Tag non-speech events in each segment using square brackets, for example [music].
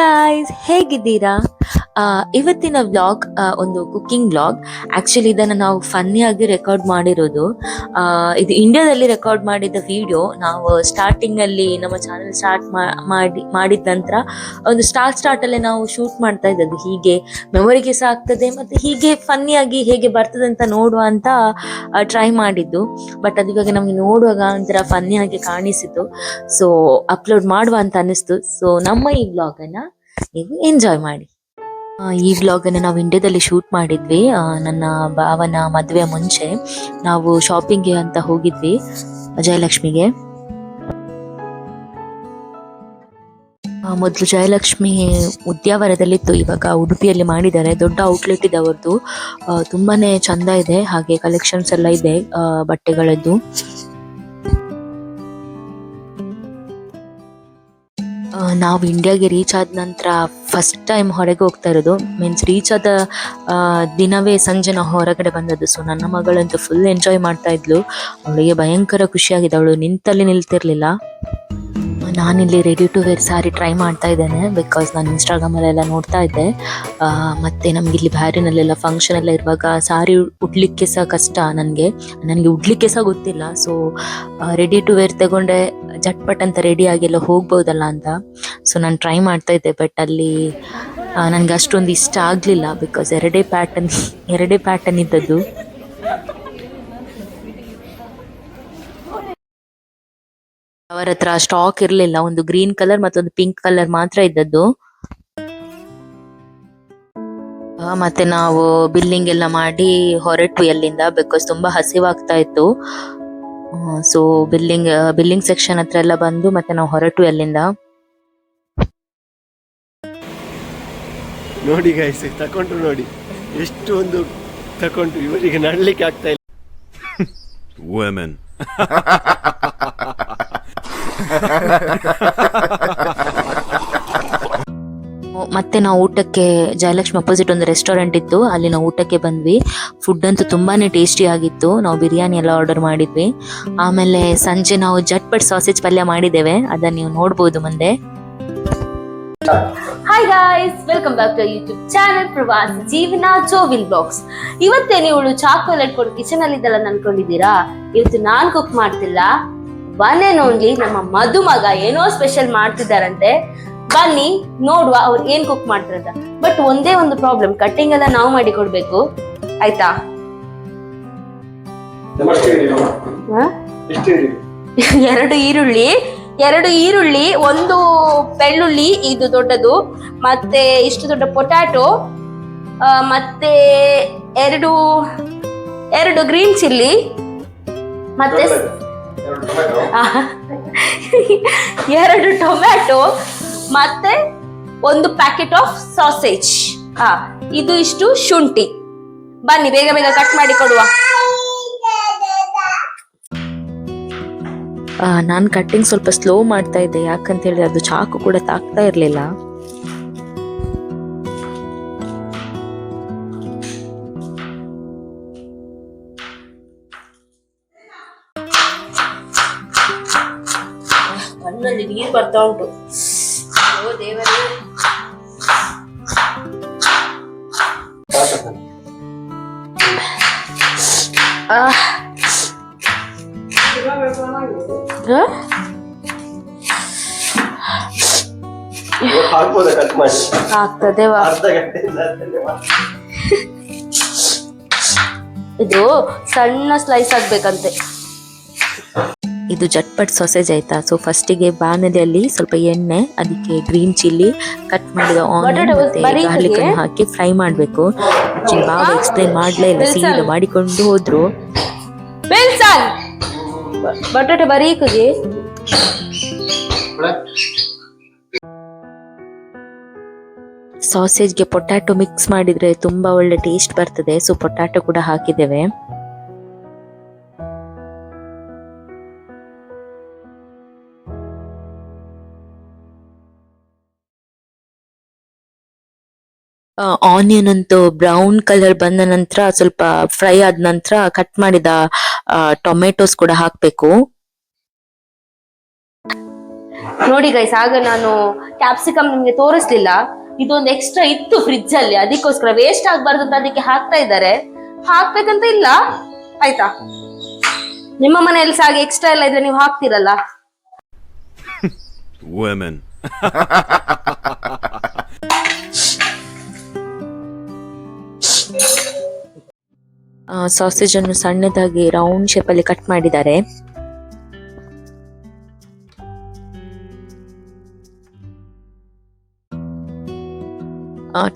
Guys ಹೇಗಿದ್ದೀರಾ? ಇವತ್ತಿನ vlog ಒಂದು ಕುಕ್ಕಿಂಗ್ ವ್ಲಾಗ್ ಆಕ್ಚುಲಿ ಇದನ್ನ ನಾವು ಫನ್ನಿ ಆಗಿ ರೆಕಾರ್ಡ್ ಮಾಡಿರೋದು. ಇದು ಇಂಡಿಯಾದಲ್ಲಿ ರೆಕಾರ್ಡ್ ಮಾಡಿದ ವಿಡಿಯೋ ನಾವು ಸ್ಟಾರ್ಟಿಂಗ್ ಅಲ್ಲಿ ನಮ್ಮ ಚಾನೆಲ್ ಸ್ಟಾರ್ಟ್ ಮಾಡಿ, ಮಾಡಿದ ನಂತರ ಒಂದು ಸ್ಟಾರ್ಟ್ ಸ್ಟಾರ್ಟ್ ಅಲ್ಲೇ ನಾವು ಶೂಟ್ ಮಾಡ್ತಾ ಇದ್ದದ್ದು. ಹೀಗೆ ಮೆಮೊರಿಗೆ ಸಹ ಆಗ್ತದೆ ಮತ್ತೆ ಹೀಗೆ ಫನ್ನಿ ಆಗಿ ಹೇಗೆ ಬರ್ತದೆ ಅಂತ ನೋಡುವ ಅಂತ ಟ್ರೈ ಮಾಡಿದ್ದು. ಬಟ್ ಅದು ಇವಾಗ ನಮ್ಗೆ ನೋಡುವಾಗ ಒಂಥರ ಫನ್ನಿ ಆಗಿ ಕಾಣಿಸಿತು. ಸೊ ಅಪ್ಲೋಡ್ ಮಾಡುವ ಅಂತ ಅನಿಸ್ತು ಸೊ ನಮ್ಮ ಈ ವ್ಲಾಗ್ ಅನ್ನ ನೀವು ಎಂಜಾಯ್ ಮಾಡಿ. ಈ ವ್ಲಾಗ್ ಅನ್ನು ನಾವು ಇಂಡಿಯಾದಲ್ಲಿ ಶೂಟ್ ಮಾಡಿದ್ವಿ. ನನ್ನ ಭಾವನ ಮದುವೆ ಮುಂಚೆ ನಾವು ಶಾಪಿಂಗ್ಗೆ ಅಂತ ಹೋಗಿದ್ವಿ ಜಯಲಕ್ಷ್ಮಿಗೆ ಮೊದಲು ಜಯಲಕ್ಷ್ಮಿ ಉದ್ಯಾವರದಲ್ಲಿತ್ತು, ಇವಾಗ ಉಡುಪಿಯಲ್ಲಿ ಮಾಡಿದ್ದಾರೆ. ದೊಡ್ಡ ಔಟ್ಲೆಟ್ ಇದೆ ಅವ್ರದ್ದು ತುಂಬಾ ತುಂಬಾನೇ ಚಂದ ಇದೆ, ಹಾಗೆ ಕಲೆಕ್ಷನ್ಸ್ ಎಲ್ಲ ಇದೆ ಬಟ್ಟೆಗಳದ್ದು. ನಾವು ಇಂಡಿಯಾಗೆ ರೀಚ್ ಆದ ನಂತರ ಫಸ್ಟ್ ಟೈಮ್ ಹೊರಗೆ ಹೋಗ್ತಾ ಇರೋದು. ಮೀನ್ಸ್ ರೀಚ್ ಆದ ದಿನವೇ ಸಂಜೆ ನಾವು ಹೊರಗಡೆ ಬಂದದ್ದು. ಸೊ ನನ್ನ ಮಗಳಂತೂ ಫುಲ್ ಎಂಜಾಯ್ ಮಾಡ್ತಾ ಇದ್ಲು. ಅವಳಿಗೆ ಭಯಂಕರ ಖುಷಿಯಾಗಿದೆ. ಅವಳು ನಿಂತಲ್ಲಿ ನಿಲ್ತಿರ್ಲಿಲ್ಲ. ನಾನಿಲ್ಲಿ ready to wear saree try ಮಾಡ್ತಾ ಇದ್ದೇನೆ ಬಿಕಾಸ್ ನಾನು ಇನ್ಸ್ಟಾಗ್ರಾಮಲ್ಲೆಲ್ಲ ನೋಡ್ತಾ ಇದ್ದೆ. ಮತ್ತು ಇಲ್ಲಿ ಬ್ಯಾರಿನಲ್ಲೆಲ್ಲ ಫಂಕ್ಷನ್ ಎಲ್ಲ ಇರುವಾಗ ಸಾರಿ ಉಡ್ಲಿಕ್ಕೆ ಸಹ ಕಷ್ಟ ನನಗೆ. ನನಗೆ ಉಡ್ಲಿಕ್ಕೆ ಸಹ ಗೊತ್ತಿಲ್ಲ. ಸೊ ರೆಡಿ ಟು ವೇರ್ ತಗೊಂಡೆ, ಜಟ್ಪಟ್ ಅಂತ ರೆಡಿ ಎಲ್ಲ ಹೋಗ್ಬೋದಲ್ಲ ಅಂತ. ಸೊ ನಾನು ಟ್ರೈ ಮಾಡ್ತಾ ಇದ್ದೆ ಬಟ್ ಅಲ್ಲಿ ನನಗೆ ಅಷ್ಟೊಂದು ಇಷ್ಟ ಆಗಲಿಲ್ಲ ಬಿಕಾಸ್ ಎರಡೇ ಪ್ಯಾಟರ್ನ್ ಎರಡೇ ಪ್ಯಾಟರ್ನ್ ಇದ್ದದ್ದು. ಅವರ ಹತ್ರ ಸ್ಟಾಕ್ ಇರಲಿಲ್ಲ ಒಂದು ಗ್ರೀನ್ ಕಲರ್ ಮತ್ತೊಂದು ಪಿಂಕ್ ಕಲರ್ ಮಾತ್ರ ಇದ್ದದ್ದು. ಆ, ಮತ್ತೆ ನಾವು ಬಿಲ್ಲಿಂಗ್ ಎಲ್ಲ ಮಾಡಿ ಹೊರಟು ಎಲ್ಲಿಂದ? ಬಿಕಾಸ್ ತುಂಬಾ ಹಸಿವಾಗ್ತಾ ಇತ್ತು. ಸೊ ಬಿಲ್ಲಿಂಗ್ ಬಿಲ್ಲಿಂಗ್ ಸೆಕ್ಷನ್ ಹತ್ರ ಎಲ್ಲ ಬಂದು ಮತ್ತೆ ನಾವು ಹೊರಟು ಅಲ್ಲಿಂದ ನೋಡಿ ಗೈಸ್ ತಕೊಂಡ್ರು ನೋಡಿ. ಎಷ್ಟು ಒಂದು ತಕೊಂಡ್ರು ಇವರಿಗೆ ನಡ್ಲಿಕ್ಕೆ ಆಗ್ತಾ ಇಲ್ಲ. [laughs] Women. [laughs] ಮತ್ತೆ ನಾವು ಊಟಕ್ಕೆ ಜಯಲಕ್ಷ್ಮಿ ಅಪೋಸಿಟ್ ಒಂದು ರೆಸ್ಟೋರೆಂಟ್ ಇತ್ತು. ಅಲ್ಲಿ ನಾವು ಊಟಕ್ಕೆ ಬಂದ್ವಿ. ಫುಡ್ ಅಂತೂ ತುಂಬಾನೇ ಟೇಸ್ಟಿ ಆಗಿತ್ತು. ನಾವು ಬಿರಿಯಾನಿ ಎಲ್ಲ ಆರ್ಡರ್ ಮಾಡಿದ್ವಿ. ಆಮೇಲೆ ಸಂಜೆ ನಾವು ಜಟ್ಪಟ್ ಸಾಸೇಜ್ ಪಲ್ಯ ಮಾಡಿದ್ದೇವೆ. ಅದನ್ನ ನೀವು ನೋಡ್ಬೋದು ಮುಂದೆ. Hi guys welcome back to YouTube channel Pravasa Jeevana ಚೋವಿಲ್ blogs ಇವತ್ತೇನು ಇವಳು ಚಾಕೋಲೇಟ್ ಕೊಡು ಕಿಚನ್ ಅಲ್ಲಿ ಇದ್ದಲ್ಲ ಅನ್ಕೊಂಡಿದ್ದೀರಾ ಇವತ್ತು ನಾನ್ ಕುಕ್ ಮಾಡ್ತಿಲ್ಲ. ಒನ್ ಅಂಡ್ ಓನ್ಲಿ ನಮ್ಮ ಮದುಮಗ ಏನೋ ಸ್ಪೆಷಲ್ ಮಾಡ್ತಿದ್ದಾರಂತೆ. ಬನ್ನಿ ನೋಡುವ ಅವ್ರು ಏನ್ ಕುಕ್ ಮಾಡ್ತಾರಂತ ಬಟ್ ಒಂದೇ ಒಂದು ಪ್ರಾಬ್ಲಮ್ ಕಟ್ಟಿಂಗ್ ಎಲ್ಲ ನಾವು ಮಾಡಿ ಕೊಡ್ಬೇಕು. ಆಯ್ತಾ? ಹ? ಎರಡು ಈರುಳ್ಳಿ ಎರಡು ಈರುಳ್ಳಿ ಒಂದು ಬೆಳ್ಳುಳ್ಳಿ ಇದು ದೊಡ್ಡದು ಮತ್ತೆ ಇಷ್ಟು ದೊಡ್ಡ ಪೊಟ್ಯಾಟೊ ಮತ್ತೆ ಎರಡು ಎರಡು ಗ್ರೀನ್ ಚಿಲ್ಲಿ ಮತ್ತೆ [laughs] ಎರಡು ಟೊಮ್ಯಾಟೊ, ಮತ್ತೆ ಒಂದು ಪ್ಯಾಕೆಟ್ ಆಫ್ ಸಾಸೇಜ್. ಹಾ, ಇದು ಇಷ್ಟು ಶುಂಠಿ. ಬನ್ನಿ, ಬೇಗ ಬೇಗ ಕಟ್ ಮಾಡಿ ಕೊಡುವ. ನಾನು ಕಟ್ಟಿಂಗ್ ಸ್ವಲ್ಪ ಸ್ಲೋ ಮಾಡ್ತಾ ಇದ್ದೆ. ಯಾಕಂತ ಹೇಳಿದ್ರೆ ಅದು ಚಾಕು ಕೂಡ ತಾಕ್ತಾ ಇರ್ಲಿಲ್ಲ. ಕಣ್ಣಲ್ಲಿ ನೀರು ಬರ್ತಾ ಉಂಟು. ಓ ದೇವರೇ. ಆಗ್ತದೆ. ಇದು ಸಣ್ಣ ಸ್ಲೈಸ್ ಆಗ್ಬೇಕಂತೆ. ಇದು ಜಟ್ಪಟ್ ಸೊಸೇಜ್ ಆಯ್ತಾ? ಸೊ ಫಸ್ಟಿಗೆ ಬಾಣಲೆಯಲ್ಲಿ ಸ್ವಲ್ಪ ಎಣ್ಣೆ ಅದಕ್ಕೆ ಗ್ರೀನ್ ಚಿಲ್ಲಿ ಕಟ್ ಮಾಡಿದ ಆನಿಯನ್ ಬಟಾಟೆ ಮತ್ತೆ ಗಾರ್ಲಿಕ್ ಅನ್ನು ಹಾಕಿ ಫ್ರೈ ಮಾಡಬೇಕು. ಬಾವ ಎಕ್ಸ್ಪ್ಲೈನ್ ಮಾಡಲೇ ಇಲ್ಲ ಸೀಲ್ ಮಾಡಿಕೊಂಡು ಹೋದ್ರು. ಬಟಾಟೆ ಬಟಾಟೆ ಕುಗಿ ಸಾಸೇಜ್ಗೆ ಪೊಟ್ಯಾಟೊ ಮಿಕ್ಸ್ ಮಾಡಿದ್ರೆ ತುಂಬಾ ಒಳ್ಳೆ ಟೇಸ್ಟ್ ಬರ್ತದೆ. ಸೊ ಪೊಟ್ಯಾಟೊ ಕೂಡ ಹಾಕಿದ್ದೇವೆ. ಆನಿಯನ್ ಅಂತೂ ಬ್ರೌನ್ ಕಲರ್ ಬಂದ ನಂತರ ಸ್ವಲ್ಪ ಫ್ರೈ ಆದ ನಂತರ ಕಟ್ ಮಾಡಿದ ಟೊಮೆಟೊಸ್ ಕೂಡ ಹಾಕ್ಬೇಕು. ನೋಡಿ ಗೈಸ್ ಆಗ ನಾನು ಕ್ಯಾಪ್ಸಿಕಮ್ ನಿಮ್ಗೆ ತೋರಿಸ್ಲಿಲ್ಲ. ಇದೊಂದು ಎಕ್ಸ್ಟ್ರಾ ಇತ್ತು ಫ್ರಿಡ್ಜ್ ಅಲ್ಲಿ. ಅದಕ್ಕೋಸ್ಕರ ವೇಸ್ಟ್ ಆಗ್ಬಾರ್ದು ಅಂತ ಅದಕ್ಕೆ ಹಾಕ್ತಾ ಇದ್ದಾರೆ. ಹಾಕ್ಬೇಕಂತ ಇಲ್ಲ. ಆಯ್ತಾ? ನಿಮ್ಮ ಮನೆಯಲ್ಲಿ ಸಹ ಹಾಗೆ ಎಕ್ಸ್ಟ್ರಾ ಎಲ್ಲ ಇದ್ರೆ ನೀವು ಹಾಕ್ತಿರಲ್ಲ. [laughs] ಸಾಸೇಜ್ ಅನ್ನು ಸಣ್ಣದಾಗಿ ರೌಂಡ್ ಶೇಪ್ ಅಲ್ಲಿ ಕಟ್ ಮಾಡಿದ್ದಾರೆ.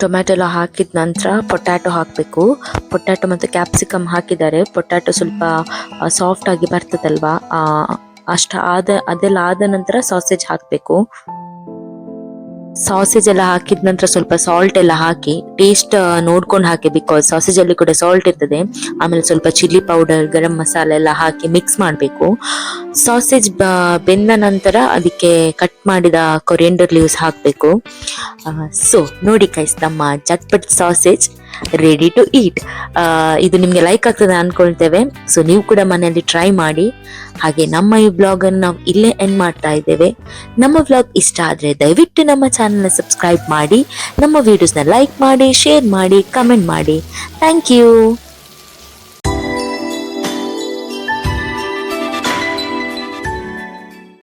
ಟೊಮ್ಯಾಟೊ ಎಲ್ಲ ಹಾಕಿದ ನಂತರ ಪೊಟ್ಯಾಟೊ ಹಾಕಬೇಕು. ಪೊಟ್ಯಾಟೊ ಮತ್ತು ಕ್ಯಾಪ್ಸಿಕಮ್ ಹಾಕಿದ್ದಾರೆ. ಪೊಟ್ಯಾಟೊ ಸ್ವಲ್ಪ ಸಾಫ್ಟ್ ಆಗಿ ಬರ್ತದಲ್ವಾ? ಅಷ್ಟ ಆದ, ಅದೆಲ್ಲ ಆದ ನಂತರ ಸಾಸೇಜ್ ಹಾಕಬೇಕು. ಸಾಸೇಜ್ ಎಲ್ಲ ಹಾಕಿದ ನಂತರ ಸ್ವಲ್ಪ ಸಾಲ್ಟ್ ಎಲ್ಲ ಹಾಕಿ ಟೇಸ್ಟ್ ನೋಡ್ಕೊಂಡು ಹಾಕಿ ಬಿಕಾಸ್ ಸಾಸೇಜ್ ಅಲ್ಲಿ ಕೂಡ ಸಾಲ್ಟ್ ಇರ್ತದೆ. ಆಮೇಲೆ ಸ್ವಲ್ಪ ಚಿಲ್ಲಿ ಪೌಡರ್ ಗರಂ ಮಸಾಲೆ ಎಲ್ಲ ಹಾಕಿ ಮಿಕ್ಸ್ ಮಾಡಬೇಕು. ಸಾಸೇಜ್ ಬೆಂದ ನಂತರ ಅದಕ್ಕೆ ಕಟ್ ಮಾಡಿದ ಕೊರಿಯಂಡರ್ ಲೀವ್ಸ್ ಹಾಕಬೇಕು. ಸೊ ನೋಡಿ ಕೈಸ್ ನಮ್ಮ ಚಟ್ಪಟ್ ಸಾಸೇಜ್ ರೆಡಿ ಟು ಈಟ್ ಇದು ನಿಮಗೆ ಲೈಕ್ ಆಗ್ತದೆ ಅಂದ್ಕೊಳ್ತೇವೆ ಸೊ ನೀವು ಕೂಡ ಮನೆಯಲ್ಲಿ ಟ್ರೈ ಮಾಡಿ. ಹಾಗೆ ನಮ್ಮ ಈ ಬ್ಲಾಗ್ ಅನ್ನು ನಾವು ಇಲ್ಲೇ ಎಂಡ್ ಮಾಡ್ತಾ ಇದ್ದೇವೆ. ನಮ್ಮ ಬ್ಲಾಗ್ ಇಷ್ಟ ಆದರೆ ದಯವಿಟ್ಟು ನಮ್ಮ ಚಾನಲ್ನ ಸಬ್ಸ್ಕ್ರೈಬ್ ಮಾಡಿ. ನಮ್ಮ ವಿಡಿಯೋಸ್ನ ಲೈಕ್ ಮಾಡಿ ಶೇರ್ ಮಾಡಿ ಕಮೆಂಟ್ ಮಾಡಿ. Thank you